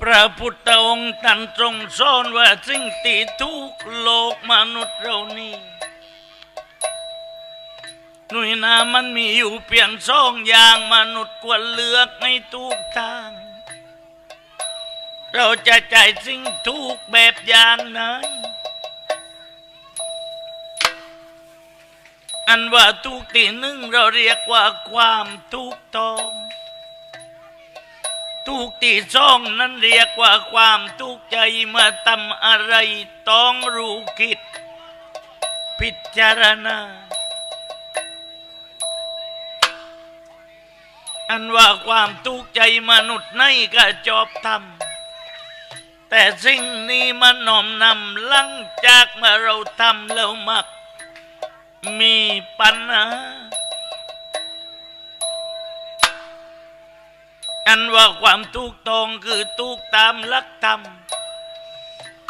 พระพุทธองค์ตันทรงสอนว่าสิ่งที่ทุกโลกมนุษย์เรานี่หน่วยนามันมีอยู่เพียงสองอย่างมนุษย์ควรเลือกให้ถูกทาง เราจะใจายสิ่งถูกแบบอย่างไหนอันว่าทุกที่หนึ่งเราเรียกว่าความถูกต้อง ทุกที่สองนั้นเรียกว่าความทุกข์ใจเมื่อทำอะไรต้องรู้คิด พิจารณา อันว่าความทุกข์ใจมนุษย์ในก็จอบทำแต่สิ่งนี้มันหน่อมนำหลังจากเมื่อเราทำแล้วมัก มีปัญหา อันว่าความถูกต้องคือถูกตามหลักธรรม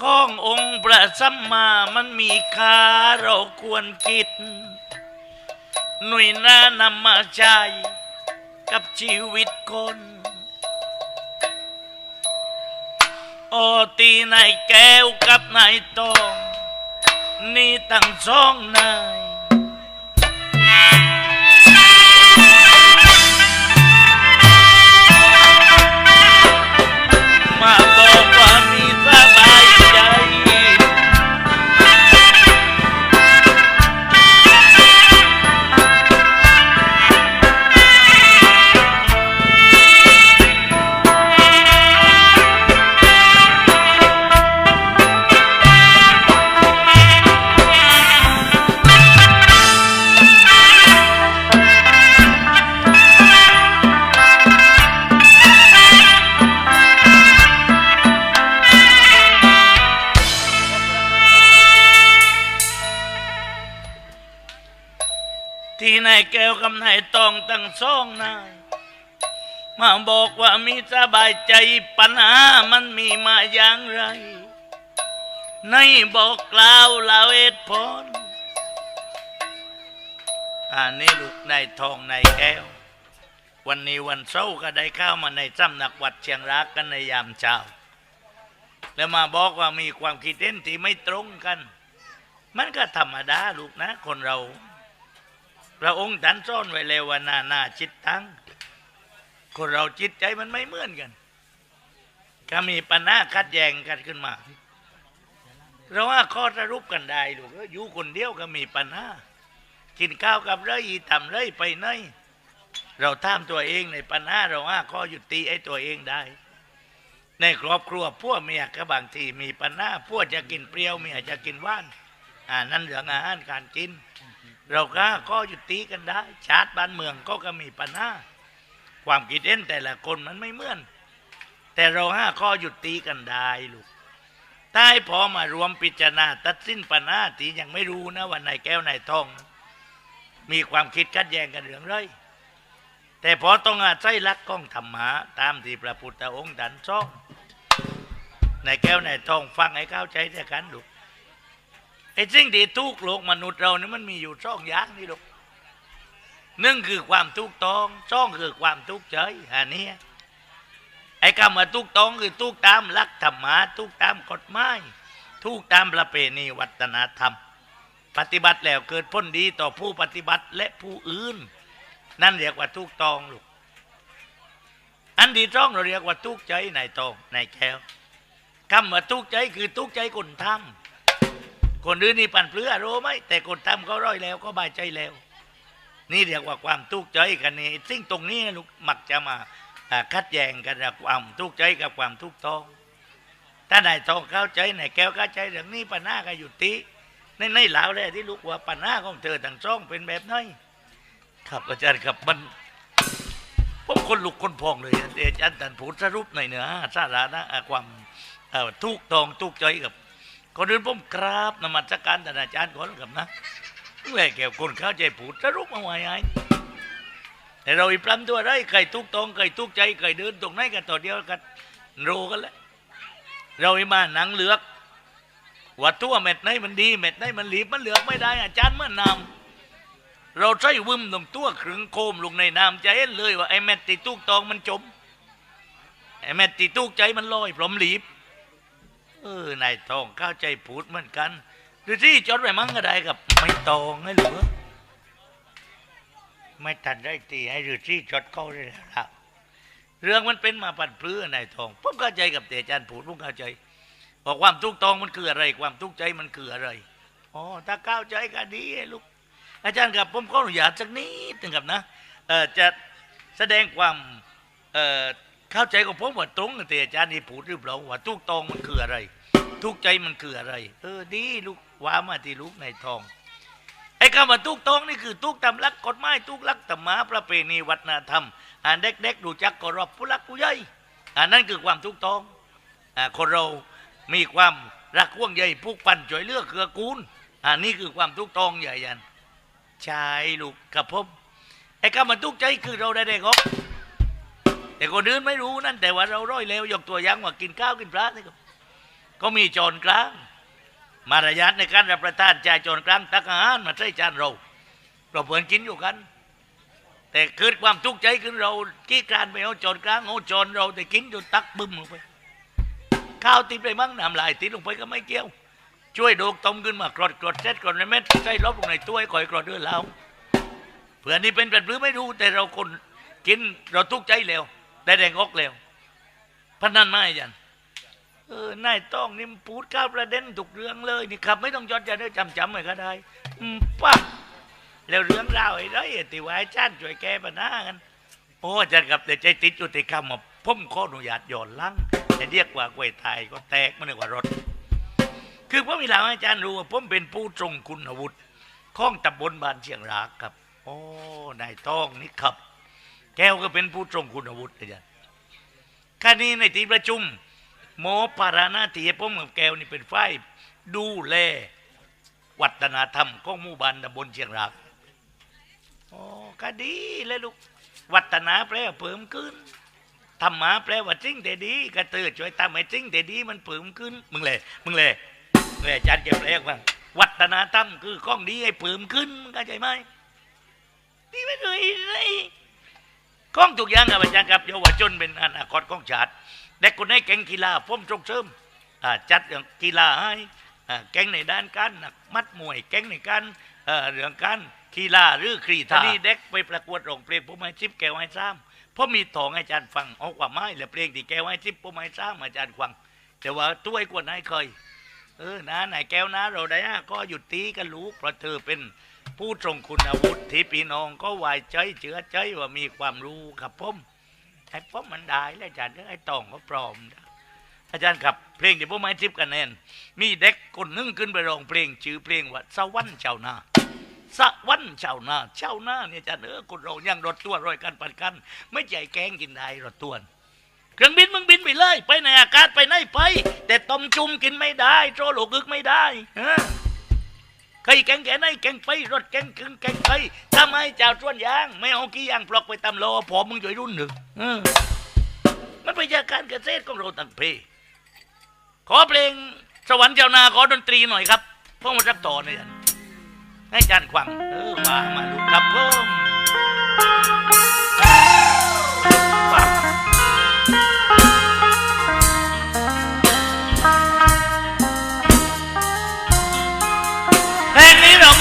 ขององค์พระสัมมามันมีค่าเราควรคิด หน่วยหน้านำมาใช้กับชีวิตคนโอตีนายแก้วกับนายตอง นี่ตั้งสองนาย สองนายมาบอกว่ามีสบายใจปัญหามันมีมาอย่างไร ในบอกกล่าวเล่าเหตุผลอันนี้ลูกนทองในแก้ว วันนี้วันเสาร์ก็ได้เข้ามาในสำหนักวัดเชียงรักกันในยามเช้า แล้วมาบอกว่ามีความคิดเห็นที่ไม่ตรงกัน มันก็ธรรมดาลูกนะคนเรา พระองค์ท่านซ่อนไว้แล้วว่าหน้าหน้าจิตตังคนเราจิตใจมันไม่เหมือนกัน ก็มีปัญหาขัดแย้งกันขึ้นมาเราว่าข้อสรุปกันได้ลูกอยู่คนเดียวก็มีปัญหากินข้าวกับไรทำไรไปไหนเราตามตัวเองในปัญหาเราว่าข้อยุติไอ้ตัวเองได้ ในครอบครัวพวกเมียก็บางทีมีปัญหาพวกจะกินเปรี้ยวเมียจะกินหว่านอ่านั่นเรื่องอาหารการกิน เราก็ก็ยุติกันได้ ชาติบ้านเมืองก็ก็มีปัญหาความคิดเห็นแต่ละคนมันไม่เหมือน แต่เราห้าข้อยุติกันได้ลูกใต้พอมารวมพิจารณาตัดสินปัญหาที่ยังไม่รู้นะวันไหนแก้วไหนทอง มีความคิดขัดแย้งกันเรื่องไรแต่พอต้องอาศัยลักก้องธรรมะตามที่พระพุทธองค์ดันซ่องในแก้วในทองฟังให้เข้าใจแต่กันลูก ไอ้สิ่งที่ทุกโลกมนุษย์เรานี่มันมีอยู่สองอย่างนี่ลูกหนึ่งคือความทุกต้องสองคือความทุกเฉยอันนี้ไอ้คำว่าทุกต้องคือทุกตามลักธรรมะทุกตามกฎหมายทุกตามประเพณีวัฒนธรรม ปฏิบัติแล้วเกิดผลดีต่อผู้ปฏิบัติและผู้อื่น นั่นเรียกว่าทุกตองลูกอันที่องเราเรียกว่าทุกข์ใจในตองในแก้วคำว่าทุกใจคือทุกข์ใจคนทำ คนอื่นนี่ปั่นเปลือรู้ไหมแต่คนทำเขาร้อยแล้วก็บายใจแล้ว นี่เรียกว่าความทุกข์ใจกันนี่ซึ่งตรงนี้ลูกมักจะมาคัดแยงกันระหว่างความทุกข์ใจกับความทุกข์ต้องถ้านายทองเข้าใจนายแก้วเข้าใจเรื่องนี้ปัญหาก็อยู่ที่ในในหลาวเลยที่ลูกว่าปัญหาของเธอทั้งสองเป็นแบบไหนครับอาจารย์ครับมันผมคนลุกคนพองเลยอาจารย์ท่านพูสรุปหน่อยเนื้อสาระนะความทุกข์ตองทุกข์ใจกับ คนอื่นผมกราบนมัสการท่านอาจารย์ก่อนกับนะแหวแก้วคนเข้าใจผูดสรุปมาไว้ไอ้แต่เราอีปลัมตัวไรใครทุกตองใครทุกใจใครเดินตรงไหนกันต่อเดียวกันโรกันแล้วเราอีมาหนังเหลือกว่าตัวเม็ดไหนมันดีเม็ดไหนมันหลีบมันเหลือกไม่ได้ อาจารย์เมื่อนำเราใช้วึมตรงตัวขรึงโคมลงในน้ำใจเห็นเลยว่าไอ้เม็ดที่ทุกตองมันจมไอ้แม่ตีตุกใจมันลอยพรหมหลีบ เออนายทองเข้าใจพูดเหมือนกันหรือที่จดไว้มั้งก็ได้กับไม่ตองให้เหรือไม่ทันได้ตีให้หรือที่จดเข้าได้แล้ว เรื่องมันเป็นมาปันเปลือนายทองผมเข้าใจกับเตจารย์พูดผมเข้าใจบอกความทุกตองมันคืออะไร ความทุกใจมันคืออะไรอ๋อถ้าเข้าใจก็ดีลูกอาจารย์ครับผมขออนุญาตสักนิดหนึงครับนะเออจะแสดงความ เข้าใจของผมว่าตรงกับที่อาจารย์นี่พูดหรือเปล่าว่าทุกตองมันคืออะไร ทุกใจมันคืออะไร เออดีลูกว่ามาที่ลูกในทอง ไอ้คำว่าทุกตองนี่คือทุกตามหลักกฎหมายทุกลักธรรมะประเพณีวัฒนธรรมอ่านเด็กๆดูจักกรอบผู้ลักผู้ใหญ่อ่านั่นคือความทุกตองอ่าคนเรามีความรักห่วงใยผูกพันช่วยเลือกเกือกูลอ่านี่คือความทุกตองใหญ่ยันใช่ลูกกับผมไอ้คำมันทุกใจคือเราได้เด็กออ แต่คนอื่นไม่รู้นั่นแต่ว่าเราร้อยแล้วยกตัวอย่างว่ากินข้าวกินปลานี่ก็ก็มีจอนกลาง มารยาทในการรับประทานใจายจอนกลางตักอาหารมาใส่จานเราเราเพื่อนกินอยู่กัน แต่เกิดความทุกข์ใจขึ้นเรากี้การไปเอาจอนกลางเอาจอนเราแต่กินจนตักบึ้มลงไปข้าวติดไปมั่งน้ำลายติดลงไปก็ไม่เกี่ยว ช่วยโดกต้มขึ้นมากรดกรดเซ็ตกรดในเม็ดใส่ลบลงในถ้วยคอยกรดด้วยเราเผื่อนี่เป็นแบบหรือไม่รู้แต่เราคนกินเราทุกข์ใจแล้ว ได้แดงอกแล้วพนันไม่ยันเออนายต้องนี่มันพูดก้าวประเด็นถูกเรื่องเลยนี่ครับ ไม่ต้องจดจะได้จำจำเลยก็ได้ป่ะแล้วเรื่องราวไอ้ไรติวายชาติช่วยแก้ปัญหากันโอ้อาจารย์ครับแต่ใจติดอยู่ติดคำว่าผมข้ออนุญาตย้อนลังจะเรียกว่ากล้วยไทยก็แตกมันเรียกว่ารถ คือผมมีหลายอาจารย์รู้ว่าผมเป็นผู้ทรงคุณวุฒิของตำบลบ้านเชียงรากครับ โอ้นายต้องนี่ครับ แก้วก็เป็นผู้ทรงคุณวุฒิอาจารย์คราวนี้ในที่ประชุมหมอปารานาทีผมกับแก้วนี่เป็นฝ่ายดูแลวัฒนธรรมของหมู่บ้านตำบลเชียงรากโอ้ก็ดีเลยลูกวัฒนาแปลว่าเพิ่มขึ้นธรรมะแปลว่าจริงแต่ดีกระตือช่วยทำให้จริงแต่ดีมันเพิ่มขึ้น มึงเลยมึงเลยมึงเลยอาจารย์เก็บแรกว่าวัฒนธรรมคือข้องดีให้เพิ่มขึ้นมึงเข้าใจไหมดีไม่เลยเลย ข้องทุกอย่างครับอาจารย์ครับเยาวชนเป็นอนาคตของชาติเด็กคนไหนเก่งกีฬาผมส่งเสริมจัดเรื่องกีฬาให้อ่าเก่งในด้านการนักมัดมวยเก่งในการเรื่องการกีฬาหรือกีฬานี่เด็กไปประกวดร้องเพลงผมให้ชิปแก้วให้ซ้ำเพราะมีทองให้อาจารย์ฟังเอกว่าไม้และเพลงที่แกไว้ที่ปุ่มไม้สร้าอาจารย์ฟัง แต่ว่าตัวไอ้กวนนายเคยเออนะไหนแก้วนะเราได้ก็หยุดตีกันลูกเพราะเธอเป็น ผู้ทรงคุณวุฒิที่พี่น้องก็ไว้ใจเชื่อใจว่ามีความรู้ครับผมไอ้ผมมันได้แล้วอาจารย์ไอ้ตองก็พร้อมนะอาจารย์ครับเพลงที่ผมไม่ทิปกันแน่นมีเด็กคนหนึงขึ้นไปร้องเพลงชื่อเพลงว่าสวรรค์เจ้านาสวรรค์เจ้านาเจ้านาเนี่ยอาจะเออคนเรายังรถตัวรอยกันปันกัน ไม่ใจแกงกินได้รถตัวเครื่องบินมึงบินไปเลย ไปในอากาศไปไหนไป แต่ต้มจุ่มกินไม่ได้โจโลกึกไม่ได้ฮะ ใครแกงแกไหนแกงไปรถแกงกึ่งแกงไปทำไมเจ้าส่วนยาง ไม่เอากี่ยางปลอกไปตำโลผอมมึงจ่วยรุ่นหนึ่งเออมันเป็นจากการเกษตรของเราต่างเพขอเพลงสวรรค์เจ้านาขอดนตรีหน่อยครับเพราะมันรักต่อเนี่ยให้จารย์ขวังเออมามาลูกครับเพิ่ม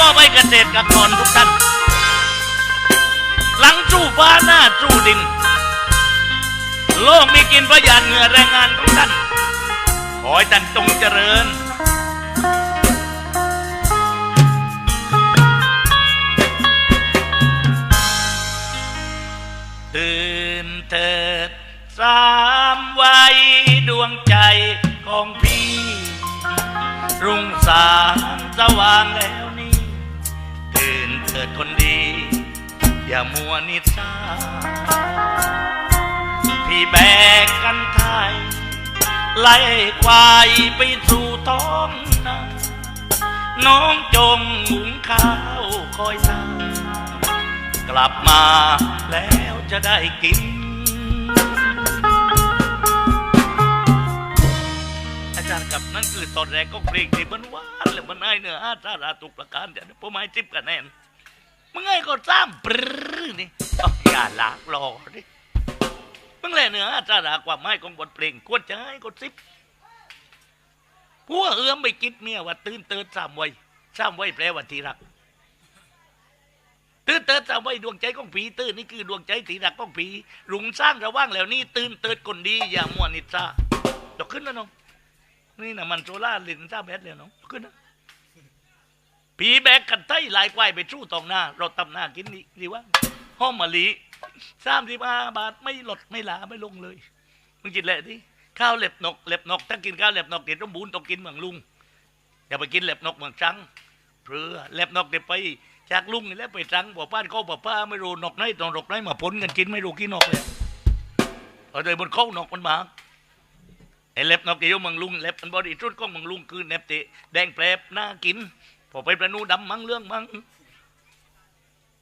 นี้เรามอบให้เกษตรกรทุกท่าน หลังจู้ฟ้าหน้าจู้ดิน โลกมีกินประหยัดเหงื่อแรงงานของท่าน ขอให้ท่านจงเจริญตื่นเถิดสามวัยดวงใจของพี่ รุ่งสางสว่างแล้วนี่ตื่นเถิดคนดี อย่ามัวนิสาพี่แบกกันไทยไล่ควายไปสู่ท้องนาน้องจงหุงข้าวคอยท่ากลับมาแล้วจะได้กิน อาจารย์กับนั่นคือตอนแรกก็เพลงที่มันหวานเลยมันให้เนื้อหาสาระทุกประการจะผมให้จิบกันแน่น มึงไงก็ซ้ำปรื้อนี่เอาอย่าลากรอดิมึงแหละเนื้อสาระความหมายของบทเพลงควรจะให้กดซิบผัวเอื้อมไปกิดเมียว่าตื่นเติดสามวัยสามวัยแปลว่าที่รัก ตื่นเติดสามวัยดวงใจของผีตื่นนี่คือดวงใจที่รักของผีรุงสร้างระว่างแล้วนี่ตื่นเติดคนดีอย่ามัวนิจาดอกขึ้นนะน้องนี่นะมันโซล่าลินซ่าแบดเลยน้องขึ้นนะ ผีแบกกันไต้ลายควายไปชู้ตองหน้า เราตำหน้ากินดีดีว่าห้อมมะลิสามสิบห้าบาทไม่ลดไม่หลาไม่ลงเลย มึงกินแหละดิข้าวเล็บนกเล็บนก ถ้ากินข้าวเล็บนกเดี๋ยวต้องบูนต้องกินเหมืองลุงอย่าไปกินเล็บนกเหมืองจังเพื่อเล็บนกเดี๋ยวไปจากลุงนี่แหล้วไปจังบอกป้านเขาบอกป้าไม่รู้นกไหนตองนกไหนมาผลกันกินไม่รู้กี่นกเลยเอาเลยบนเข้านกมันมาไอ้เล็บนกเดียวเมืองลุงเล็บมันบริสุทธิ์ของเมืองลุงคือเนบตะแดงแปรบน่ากิน อไปประนูดำมั้งเรื่องมั้ง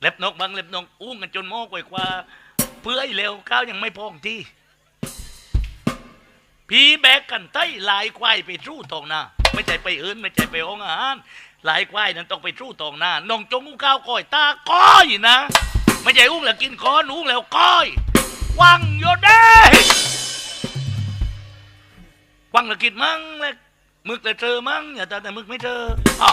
เล็บนกบังเล็บนกอุ้งกันจนหม้อกว่าคว่าเปื่อยเร็วข้าวยังไม่พองที่ผีแบกกันไต้ลายควายไปสู้ตองหน้าไม่ใช่ไปเอินไม่ใช่ไปองอาหารลายควายนั้นต้องไปสู้ตองหน้าน้องจงอุ้งข้าวก้อยตาก้อยนะ ไม่ใช่อุ้งแล้วกินคอนอุ้งแล้วก้อยวังโยเด้วังแล้วกินมั้งแล้วมึกแล้วเจอมั้งอย่าแต่แต่มึกไม่เจออ้า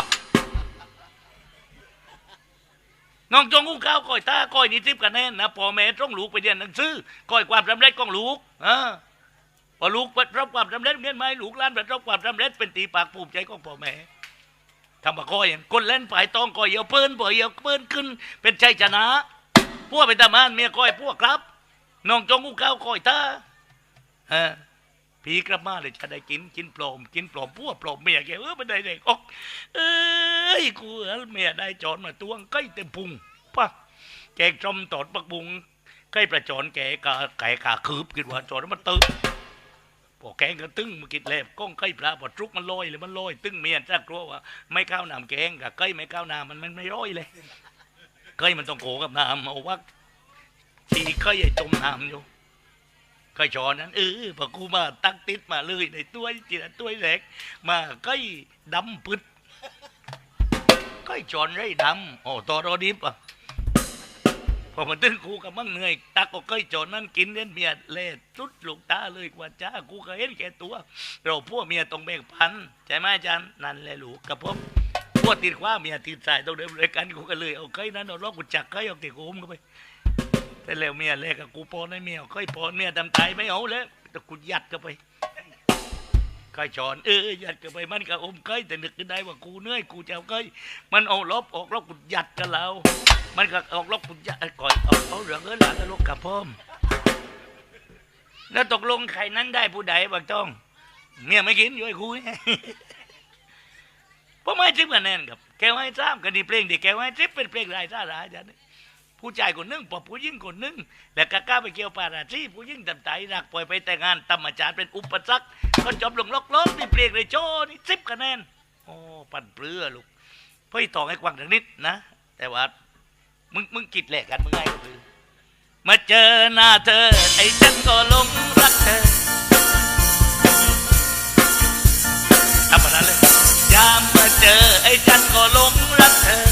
น้องจงอุ้งข้าวก้อยตาก้อยนี่ทิพกันแน่นนะพ่อแม่ต้องลูกไปเรียนหนังสือก้อยความสำเร็จของลูกอ่าพอลูกประสบความสำเร็จเรียนไหมลูกล้านประสบความสำเร็จเป็นตีปากภูมิใจของพ่อแม่ทำมาก้อยอย่างคนเล่นฝ่ายตองก้อยเยวเปิ้นบ่อยเยวเปิ้นขึ้น เป็นชัยชนะพวกเป็นตามานเมียก้อยพวกครับน้องจงอุ้งข้าวก้อยตาฮะ ผีกลับมาเลยจะได้กินกินปลอมกินปลอมพวกปลอมเมียแกเออไม่ได้เด็กออกเอ้ยกูเอาเมียได้จอนมาตวงใกล้เต็มพุงปะแกงจอมตอดปักบุงใกล้ประจอนแกกะไก่กาคืบกินว่าจอนมันตึงพอแกงก็ตึงมากินแลบก้องใกล้ปลาพอจุกมันลอยเลยมันลอยตึงเมียจักลัวว่า ไม่ข้าวน้ำแกงกับใกล้ไม่ข้าวน้ำมันมันไม่ร้อยเลยใกล้มันต้องโขกับน้ำเอาว่าทีใกล้ไอ้จมน้ำอยู่ เคยจอนนั้นเออพอกูมาตั้งติดมาเลยในตัวจีนตัวเล็กมากล้ดำปึดก็จอนไรดำโอ้ตอรอดิบอะพอมันตึ้งกูกับมั่งเหนื่อยตักก็เคยจอนนั่นกินเล่นเมียเล่สุดลูกตาเลยกว่าจ้ากูก็เห็นแก่ตัว เราพวกเมียต้องแบ่งพันใช่ไหมอาจารย์นั่นแหละลูกกับผมพวกติดควาเมียติดสายต้องเดินด้วยกันกูก็เลยเอาเคยนั้นเอาล็อกกูจักเคยเอาติดกูมเข้าไป แต่แล้วเมียเล่กับกูปอนให้เมียเอยปอนเมียทำใจไม่เอาแล้วแต่กูยัดเข้าไปเคยจอนเออยัดกันไปมันก็อมเคยแต่นึกขึ้นได้ว่ากูเหนื่อยกูจะเอาเคยมันเอาลบออกลบกูยัดกันแล้วมันก็ออกลบกูยัดก่อยเอาเอาเหลืองเออหลานก็ลกกับพ่อมแล้วตกลงใครนั้นได้ผู้ใดบักต้อง เมียไม่กินอยู่ไอ้คุยเพราะไม่ทิปกันแน่นครับแกไว้ซ้ำกันดีเพลงดีแกไว้ทิปเป็นเพลงรายสาระจ้ะนี่ ผู้ชายคนหนึ่งปอบผู้หญิงคนหนึ่งแล้วก็กล้าไปเกี่ยวปาราชีผู้หญิงทำใจรักปล่อยไปแต่งงานตำอาจารย์เป็นอุปสรรคก็จบลงล็อกล้อนี่เพลงเลยโจ้นี่สิบคะแนนโอ้ปั่นเปลือลูกเพื่อต่อให้กว้างถึงนิดนะ แต่ว่ามึงมึงกิดแหลกกันมึงไงก็คือมาเจอหน้าเธอ ไอ้ฉันก็ลงรักเธอทำแบบนั้นเลยยามมาเจอ ไอ้ฉันก็ลงรักเธอ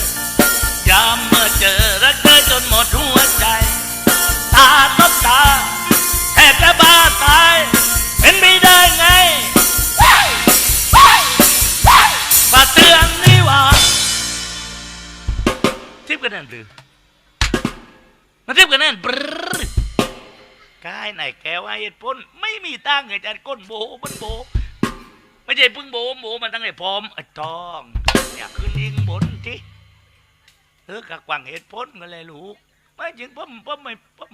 ตุผลไม่มีตั้งไงจัดก้นโบมันโบ ไม่ใช่เพึ่งโบโบมันตั้งไอ้พร้อมไอ้ทองอยากขึ้นยิงบนที่เออกะกวังเหตุผลก็เลยลูกไม่จริงผมผมไม่ผม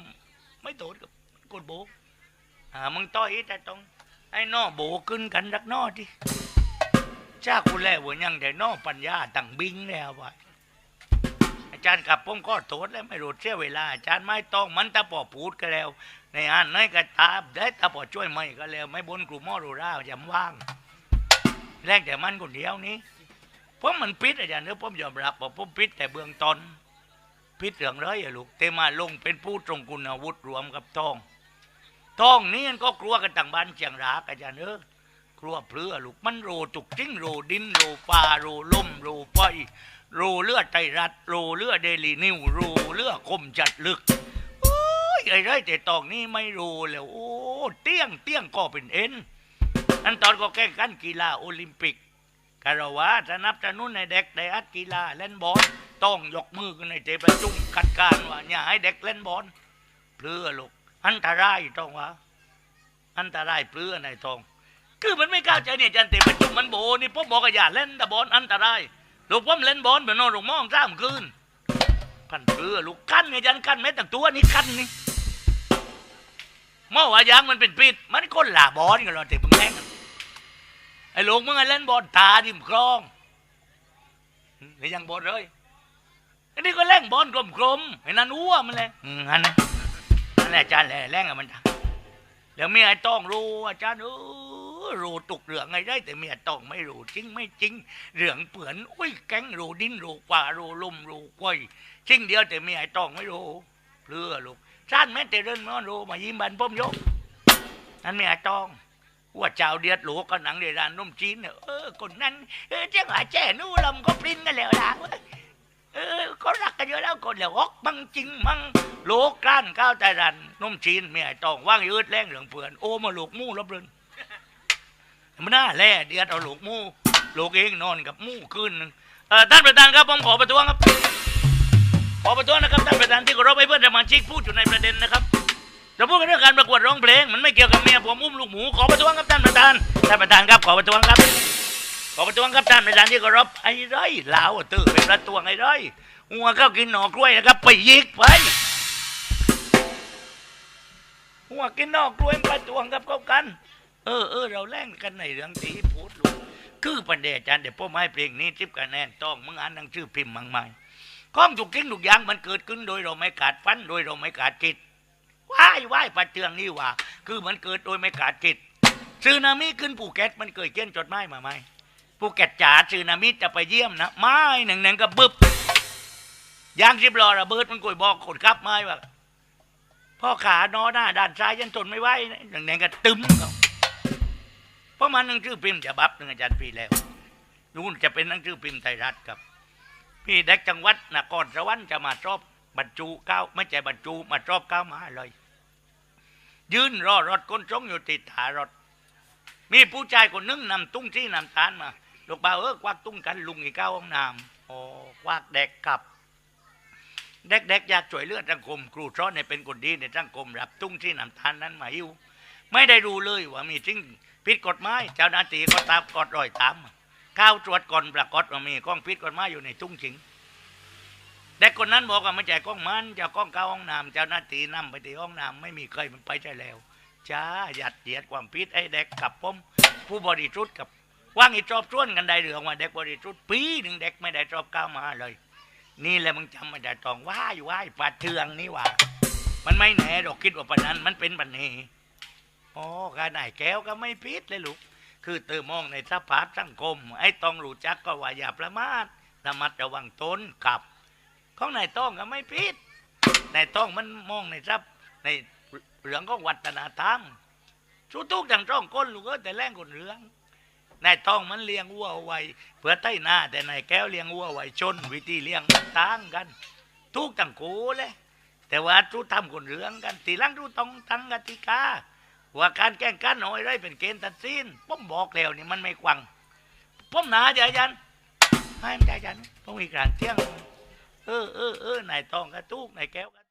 ไม่โดนกับกดโบอ่ามึงต้อยแต่ตรงไอ้นอโบขึ้นกันรักนอที่จ้ากูแล้วว่ายังแต่นอปัญญาตั้งบิงแล้ววะอาจารย์กับผมก็โทษแล้วไม่รู้เสียเวลา อาจารย์ไม่ต้องมันตาปอพูดก็แล้ว ในอันน้อยก็ตาได้ตาปอช่วยไม่ก็แล้วไม่บนกลุ่มมอรูราจำว่าง แรกแต่มันคนเดียวนี้เพราะมันพิษอาจารย์เนื้อผมยอมรับว่าผมพิษแต่เบื้องต้นพิษเรื่องไรอะลูกแต่มาลงเป็นผู้ตรงคุณอาวุธรวมกับทองทองนี้มันก็กลัวกันต่างบ้านเชียงรากอาจารย์เนื้อกลัวเปลือลูกมันโรจุกจิ้งโรดินโรฟ้าโรลมโรไฟโรเลือดไตรัดโรเลือดเดลีนิวโรเลือดคมจัดลึก ไอ้ไรแต่ตองนี่ไม่รู้แล้วโอ้เตี้ยงเตี้ยงก็เป็นเอ็นอันตอนก็แข่งขันกีฬาโอลิมปิกคารวะสนับสนุนในเด็กได้อัดกีฬาเล่นบอลต้องยกมือกันในเทประชุมคัดการว่าอย่าให้เด็กเล่นบอลเพื่อลูกอันตรายต้องว่าอันตรายเพื่อในทอง คือมันไม่เข้าใจเนี่ยจันเตะประชุมมันโบนี่พ่อบอกอย่าเล่นแต่บอลอันตรายลูกพ่อมเล่นบอลเหมือนนอนหลงมองซ้ำคืนพันเพื่อลูกกั้นเนี่ยจันกั้นแม้แต่ตัวนี่กั้นนี่ เมื่อวายางมันเป็นปิด มันคนหลาบอลกันเราเตะมึงแรงไอ้ลูกมึงอะเล่นบอลตาดิมคลองหรือยังบอลเลยอันนี้ก็เล่นบอลกลมๆไอ้นั่นอ้วมันเลยอืมอันนั้นนั่นแหละอาจารย์แหละแรงอะมันแล้วเมียต้องรู้อาจารย์เออรู้ตุกเรื่องไงได้ แต่เมียต้องไม่รู้จริงไม่จริง เรื่องเปื่อนอุ้ยแก๊งรู้ดินรู้กว่ารู้ลุ่มรู้กล้วยจริงเดียวแต่เมียต้องไม่รู้เพื่อลูก สั้นแม้แต่เดินมันรู้มายิ้มบันป้มยกนั่นเมียต้องว่าเจ้าเดียดหลวก็หนังเดรานนุ่มจีนเนี่ยเออคนนั้นเออเจ้าหาแจ้นู่ลำก็ปริ้นกันแล้วล่ะเว้ยเออก็รักกันเยอะแล้วคนแล้วอกมังจริงมังโลกกล้านก้าวใจรันนุ่มจีนเมียต้องว่างยืดแรงเหลืองเปื่อนโอ้มาหลูกมู่รบเรือนมันน่าแล่เดียดเอาลูกมู่ลูกเองนอนกับมู่คืนหนึงเออท่านประธานครับผมขอประท้วงครับ ขอประท้วงนะครับท่านประธานที่เคารพให้เพื่อนสมาชิกพูดอยู่ในประเด็นนะครับเราพูดกันเรื่องการประกวดร้องเพลงมันไม่เกี่ยวกับเมียผมอุ้มลูกหมูขอประท้วงครับท่านประธานท่านประธานครับขอประท้วงครับ ขอประท้วงครับท่านประธานที่เคารพไอ้ไรลาวตื้อเป็นประท้วงไอ้ไรหัวเข้ากินหน่อกล้วยนะครับไปยิกไปหัวกินนอกกล้วยประตวงกับเขากัน เออเออเราแล่งกันในเรื่องตีพูดลูกคือประเดอาจารย์เดี๋ยวพ่อไม้เพลงนี้ทิปกันแน่นต้องมึงอ่านหนังชื่อพิมพ์มังไม่ ข้องถูกกิ้งถูกอยางมันเกิดขึ้นโดยเราไม่ขาดฟันโดยเราไม่ขาดจิตว้ายว้ายปัดเตืองนี่ว่า คือมันเกิดโดยไม่ขาดจิตซึนามิขึ้นภูเก็ตมันเคยเขียนจดหมายมาไหมภูเก็ตจ๋าซึนามิจะไปเยี่ยมนะไม่หนึ่งหนึ่งก็บึบยางสิบล้อระเบิดมันกุยบอกคนขับไม่ว่าพ่อขานอหน้าด้านซ้ายยันทนไม่ไหวอย่างนั้นก็ตึมเพราะมันหนังชื่อพิมพ์จะบับหนึ่งอาจารย์พีแล้วนู่นจะเป็นหนังชื่อพิมพ์ไทยรัฐครับ พี่เด็กจังหวัดนครสวรรค์จะมาชอบบรรจุเก้าไม่ใช่บรรจุมาชอบเก้ามาเลย ยืนรอรถคนทรงอยู่ติดถารถ มีผู้ชายคนหนึงนำตุ้งที่นำตาลมาลูกบ่าวเออควักตุ้งกันลุงอีกเก้าห้องน้ำโอ้ควักเด็กกลับเด็กๆอยากช่วยเลือดสังคม ครูซ้อนในเป็นคนดีในสังคมรับตุ้งที่นำทานนั้นมาหิ้วไม่ได้รู้เลยว่ามีสิ่งผิดกฎหมายเจ้าหน้าที่ก็ตามกดรอยตาม ข้าวตรวจก่อนปรากฏว่ามีกล้องผิดกฎหมาอยู่ในตุ้งจิงเด็กคนนั้นบอกว่าไม่ใช่กล้องมันเจะกล้องเข้าห้องน้ำเจ้าหน้าที่นำไปที่ห้องน้ำไม่มีใครมันไปใช่แล้วจ้าหยัดเยียดความผิดไอ้เด็กกับผมผู้บริสุทธิ์กับว่างอีจอบชวนกันได้เรื่องว่าเด็กบริสุทธิ์ปีหนึ่งเด็กไม่ได้จอบก้าวมาเลย นี่แหละมึงจำไม่ได้ตองว่ายว่ายปาเทืองนี่ว่า มันไม่แน่ดอกคิดว่าปานนั้นมันเป็นปันนี้อ๋อการนายแก้วก็ไม่พิษเลยลูก คือเติมมองในสภาพสังคม ไอ้ต้องรู้จักก็ว่าอย่าประมาทระมัดระวังตนกับของนายต้องก็ไม่พิษนายต้องมันมองในทรัพย์ในเรื่องของวัฒนธรรมสู้ทุกอย่างต้องก้นลูกเอ้ยแต่แรงคนเรื่องนายต้องมันเลี้ยงวัวไว้เพื่อใต้หน้า แต่นายแก้วเลี้ยงวัวไว้ชน วิธีเลี้ยงต่างกัน ทุกต่างโกเลยแต่ว่าทุกทำคนเรื่องกันตีลังทุกต้องตั้งกติกา ว่าการแกล้งกันหน่อยไรเป็นเกณฑ์ตัดสินผมบอกแล้วนี่มันไม่กวังผมหนาจะอาจารย์ให้มันใจอาจารย์ผมมีการเที่ยง เออเออเออนายตองกระตุกนายแก้วกระ